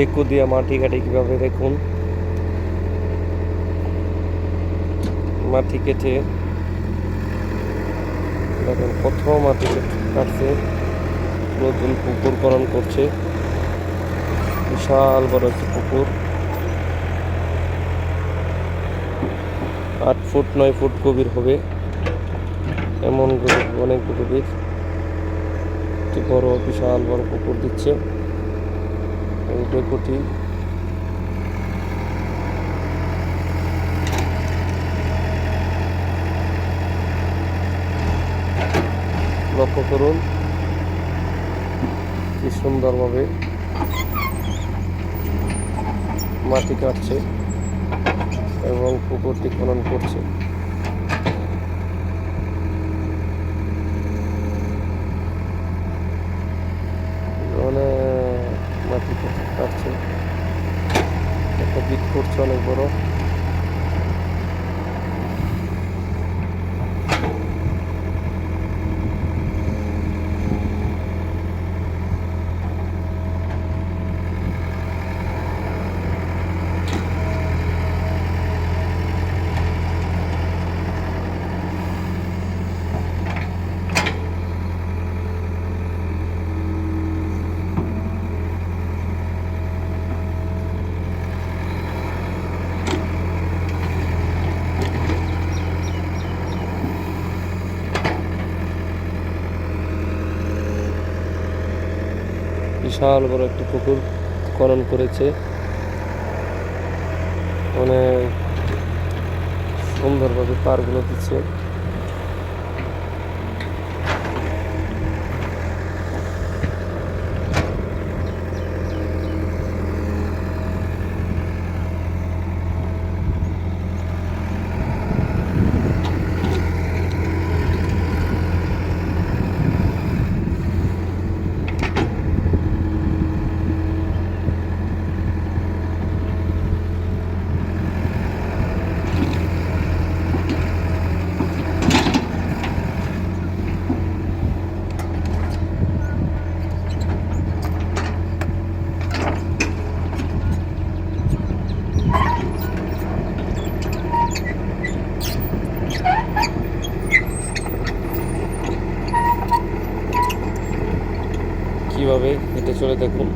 একু দিয়ে মাটি কাটে কীভাবে দেখুন? মাটি কেটে দেখেন কত মাটি কাটছে। নতুন পুকুর করণ করছে। বিশাল বড় একটি পুকুর। আট ফুট, নয় ফুট গভীর হবে। এমন অনেক গভীর। একটি বড়, বিশাল বড় পুকুর দিচ্ছে। এই বেকুটি লক্ষ্য করুন কি সুন্দরভাবে মাটি কাটছে এবং পুকুরটি খনন করছে অনেক কাটছে একটা বিট করছে অনেক বড়। বিশাল বড় একটি পুকুর খনন করেছে। অনেক সুন্দরভাবে পারগুলো দিচ্ছে। কীভাবে হেঁটে চলে দেখুন।